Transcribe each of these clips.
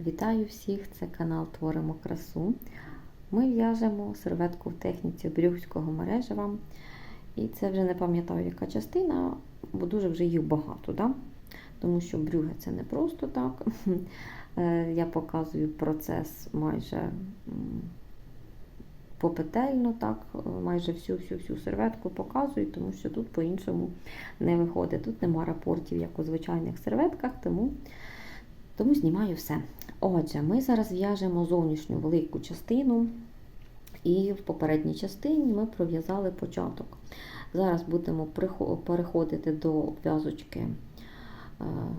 Вітаю всіх! Це канал Творимо красу. Ми в'яжемо серветку в техніці брюгського мережева. І це вже не пам'ятаю, яка частина, бо дуже вже їх багато. Да? Тому що брюги це не просто так. Е, Я показую процес майже попетельно, так, майже всю-всю-всю серветку показую, тому що тут по-іншому не виходить. Тут нема рапортів, як у звичайних серветках, тому, тому знімаю все. Отже, ми зараз в'яжемо зовнішню велику частину, і в попередній частині ми пров'язали початок. Зараз будемо переходити до в'язочки е,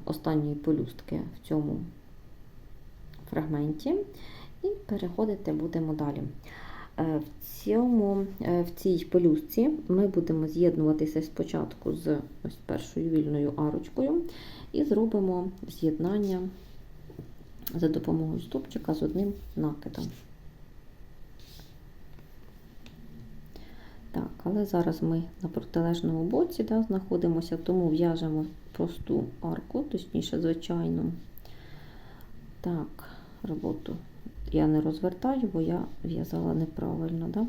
останньої полюстки в цьому фрагменті, і переходити будемо далі. Е, в, цьому, е, в цій пелюстці ми будемо з'єднуватися спочатку з ось першою вільною арочкою і зробимо з'єднання за допомогою стопчика з одним накидом. Так, але зараз ми на протилежному боці да, знаходимося, тому в'яжемо просту арку, точніше, звичайну. Так, роботу я не розвертаю, бо я в'язала неправильно. Да?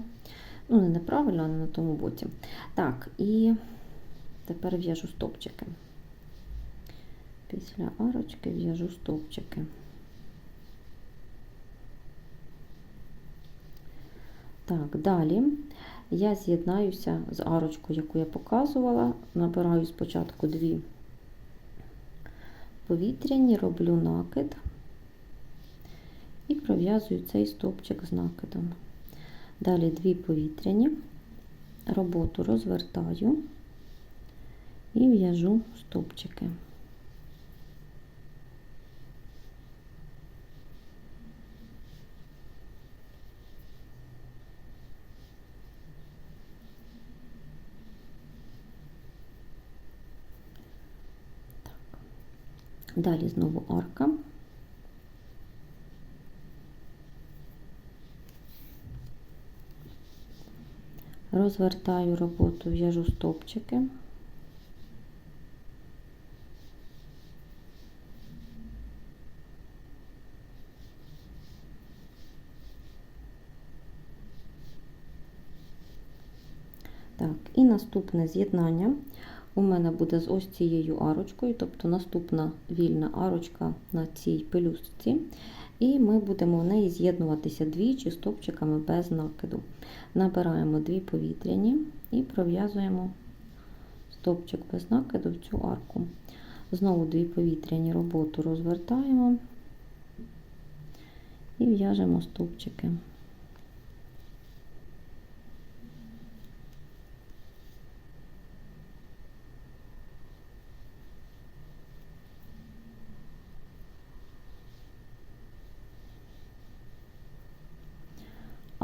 Ну, не неправильно, а не на тому боці. Так, і тепер в'яжу стовпчики. Після арочки в'яжу стовпчики. Так, далі я з'єднаюся з арочкою, яку я показувала. Набираю спочатку дві повітряні, роблю накид і пров'язую цей стовпчик з накидом. Далі дві повітряні, роботу розвертаю і в'яжу стовпчики. Далі знову арка. Розвертаю роботу, в'яжу стовпчики. Так, і наступне з'єднання у мене буде з ось цією арочкою, тобто наступна вільна арочка на цій пелюстці. І ми будемо в неї з'єднуватися двічі стовпчиками без накиду. Набираємо дві повітряні і пров'язуємо стовпчик без накиду в цю арку. Знову дві повітряні роботу розвертаємо і в'яжемо стовпчики.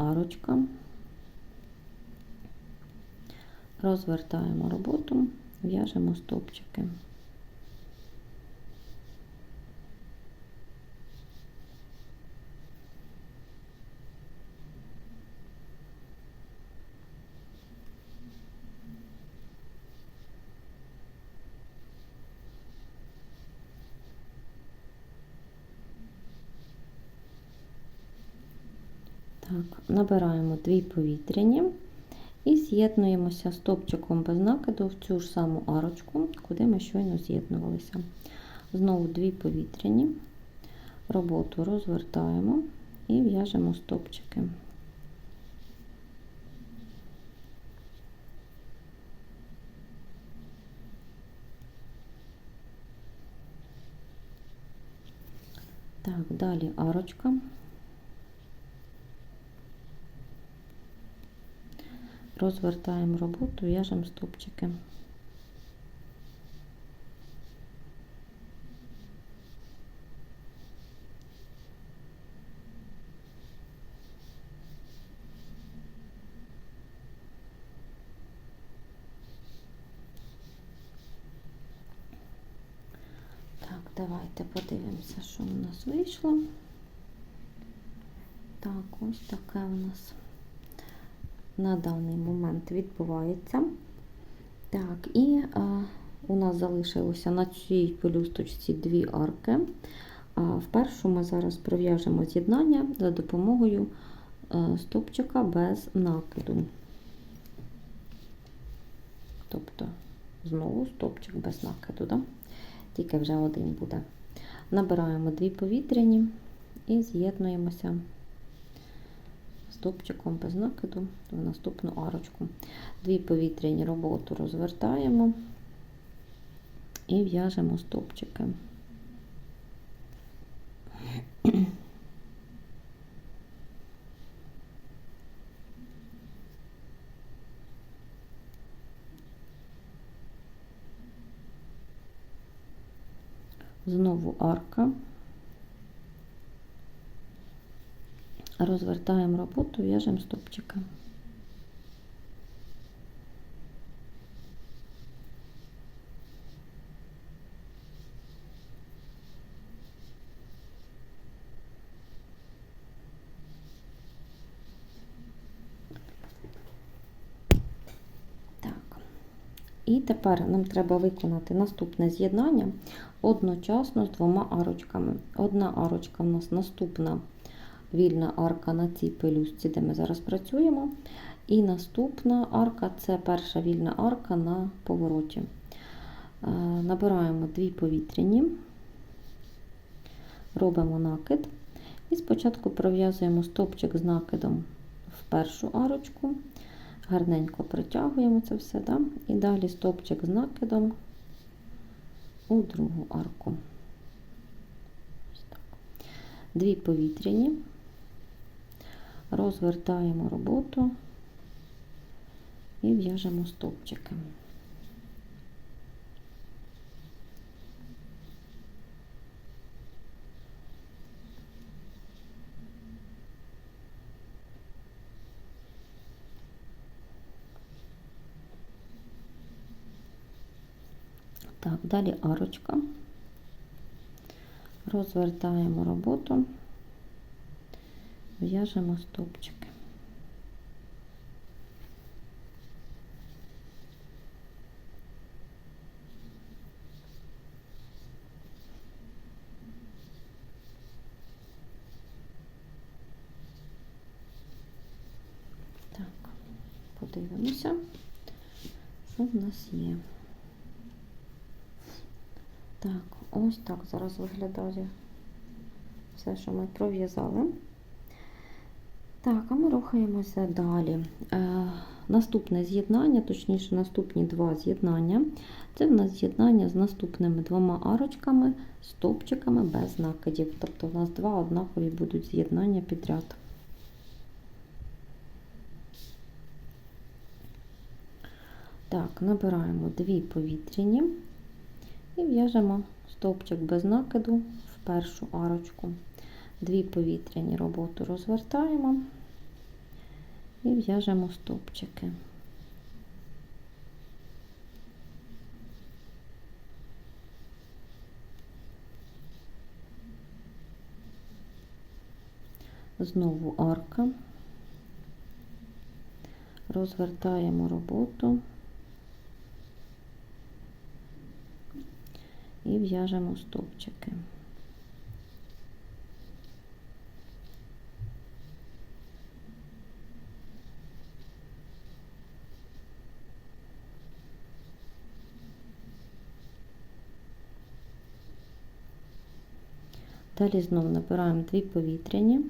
Арочка, розвертаємо роботу, в'яжемо стовпчики. Так, Набираємо дві повітряні і з'єднуємося стопчиком без накиду в цю ж саму арочку, куди ми щойно з'єднувалися. Знову дві повітряні, роботу розвертаємо і в'яжемо стопчики. Так, далі арочка. Розвертаємо роботу, в'яжемо стопчики. Давайте подивимося, що у нас вийшло. Так, ось таке у нас на даний момент відбувається. Так, і а, у нас залишилося на цій пелюсточці дві арки. А впершу ми зараз пров'яжемо з'єднання за допомогою е, стопчика без накиду. Тобто, знову стопчик без накиду, да? тільки вже один буде. Набираємо дві повітряні і з'єднуємося стопчиком без накиду в наступну арочку. Дві повітряні роботу розвертаємо і в'яжемо стопчики. Знову арка. Розвертаємо роботу, в'яжемо стопчики. І тепер нам треба виконати наступне з'єднання одночасно з двома арочками. Одна арочка в нас наступна вільна арка на цій пелюстці, де ми зараз працюємо. І наступна арка це перша вільна арка на повороті. Е, Набираємо дві повітряні, робимо накид. І спочатку пров'язуємо стопчик з накидом в першу арочку. Гарненько протягуємо це все, да? і далі стопчик з накидом у другу арку. Дві повітряні, розвертаємо роботу і в'яжемо стовпчики. Так, далі арочка. Розвертаємо роботу, в'яжемо стовпчики. Так, подивимося, що в нас є. Так, ось так зараз виглядає все, що ми пров'язали. Так, а ми рухаємося далі. Е, Наступне з'єднання, точніше, наступні два з'єднання. Це в нас з'єднання з наступними двома арочками, стопчиками без накидів. Тобто у нас два однакові будуть з'єднання підряд. Так, набираємо дві повітряні і в'яжемо стовпчик без накиду в першу арочку. Дві повітряні роботу розвертаємо і в'яжемо стовпчики. Знову арка, розвертаємо роботу і в'яжемо стовпчики. Далі знову набираємо дві повітряні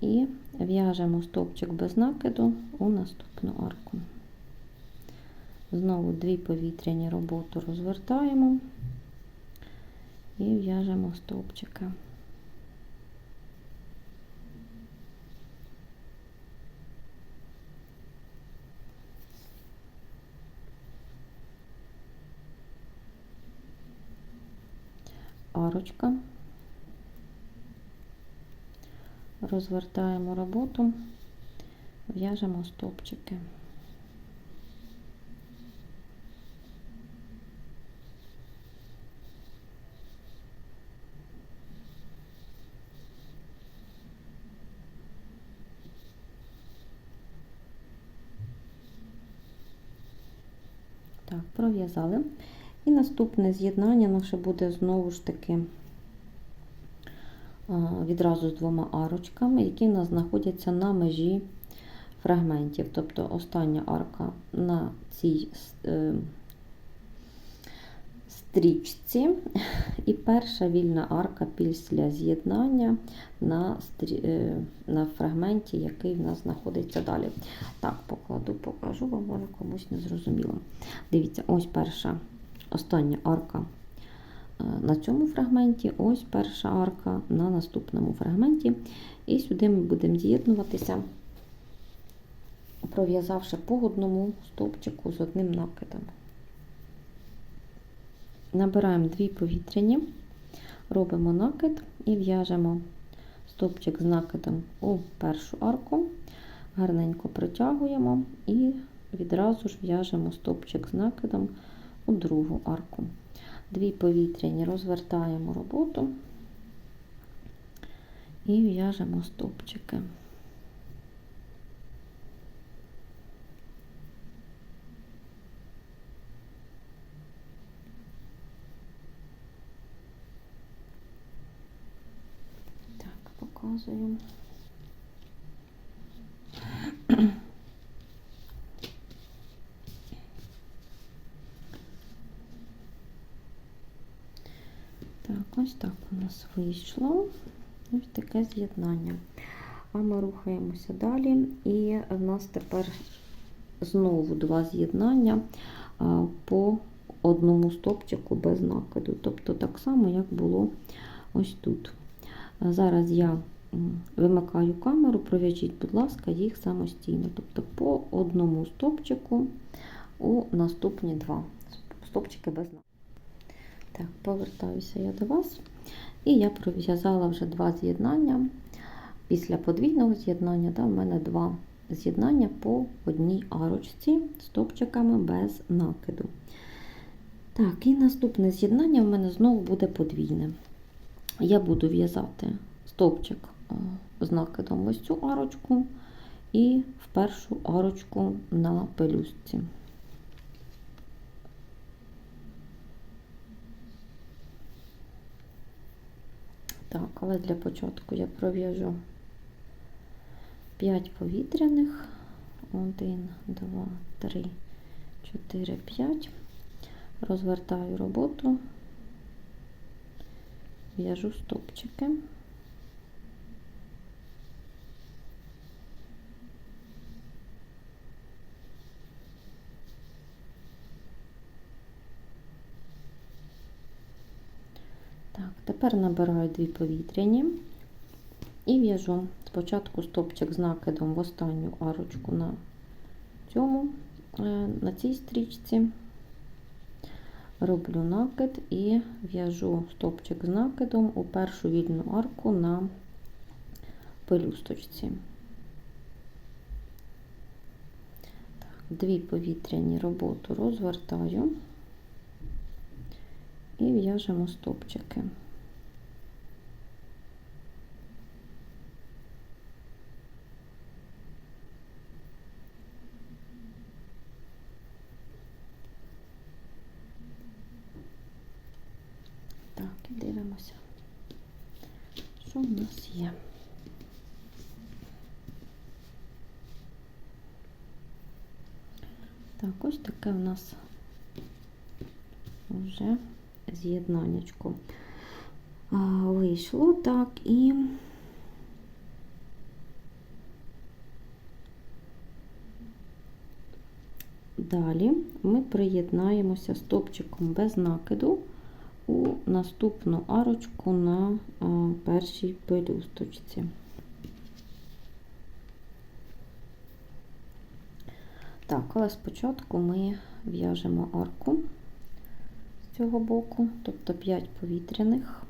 і в'яжемо стовпчик без накиду у наступну арку. Знову дві повітряні роботу розвертаємо і в'яжемо стовпчики. Арочка. Розвертаємо роботу, в'яжемо стовпчики. Так, пров'язали. І наступне з'єднання наше буде знову ж таки відразу з двома арочками, які в нас знаходяться на межі фрагментів. Тобто остання арка на цій е, стрічці, і перша вільна арка після з'єднання на е, на фрагменті, який в нас знаходиться далі. Так, покладу, покажу вам, може комусь не зрозуміло. Дивіться, ось перша остання арка на цьому фрагменті, ось перша арка на наступному фрагменті. І сюди ми будемо з'єднуватися, пров'язавши по одному стовпчику з одним накидом. Набираємо дві повітряні, робимо накид і в'яжемо стовпчик з накидом у першу арку, гарненько протягуємо і відразу ж в'яжемо стовпчик з накидом у другу арку. Дві повітряні розвертаємо роботу і в'яжемо стовпчики. Так, ось так у нас вийшло. Ось таке з'єднання. А ми рухаємося далі, і в нас тепер знову два з'єднання по одному стопчику без накиду. Тобто так само, як було ось тут. Зараз я вимикаю камеру, пров'яжіть, будь ласка, їх самостійно. Тобто по одному стопчику у наступні два стопчики без накиду. Так, повертаюся я до вас. І я пров'язала вже два з'єднання. Після подвійного з'єднання да, в мене два з'єднання по одній арочці стопчиками без накиду. Так, і наступне з'єднання в мене знову буде подвійне. Я буду в'язати стовпчик е, з накидом ось цю арочку і в першу арочку на пелюстці. Так, але для початку я пров'яжу 5 повітряних. 1, 2, 3, 4, 5. Розвертаю роботу, в'яжу стопчики. Так, тепер набираю дві повітряні і в'яжу. Спочатку стопчик з накидом в останню арочку на цьому, е, на цій стрічці, роблю накид і в'яжу стопчик з накидом у першу вільну арку на пелюсточці. Дві повітряні роботу розвертаю і в'яжемо стопчики. Так, і дивимося, що в нас є. Так, ось таке в нас вже з'єднаннячко вийшло так і далі ми приєднаємося стопчиком без накиду у наступну арочку на першій пелюсточці. Так, але спочатку ми в'яжемо арку цього боку, тобто 5 повітряних.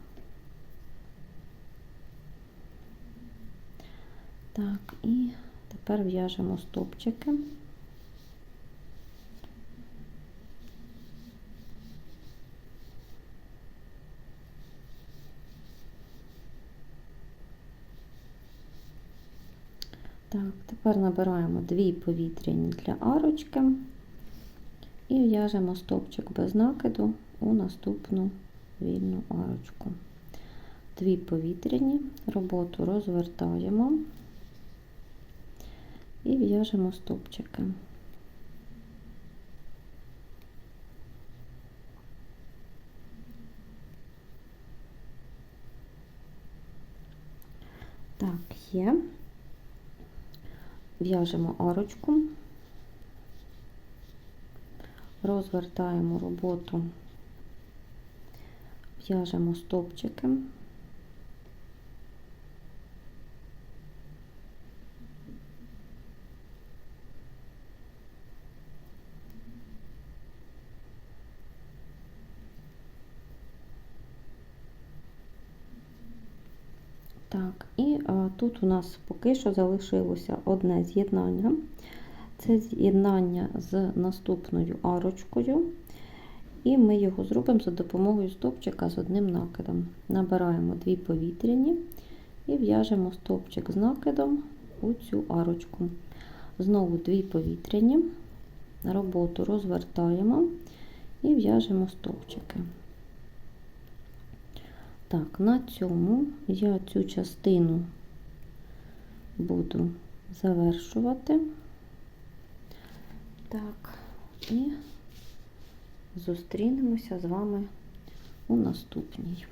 Так, і тепер в'яжемо стопчики. Так, тепер набираємо дві повітряні для арочки і в'яжемо стопчик без накиду у наступну вільну арочку. дві повітряні, роботу розвертаємо і в'яжемо стовпчики. Так, є. В'яжемо арочку, розвертаємо роботу, в'яжемо стовпчики. Так, і а, тут у нас поки що залишилося одне з'єднання. Це з'єднання з наступною арочкою. І ми його зробимо за допомогою стовпчика з одним накидом. Набираємо дві повітряні і в'яжемо стовпчик з накидом у цю арочку. Знову дві повітряні, роботу розвертаємо і в'яжемо стовпчики. Так, на цьому я цю частину буду завершувати. Так, і зустрінемося з вами у наступній.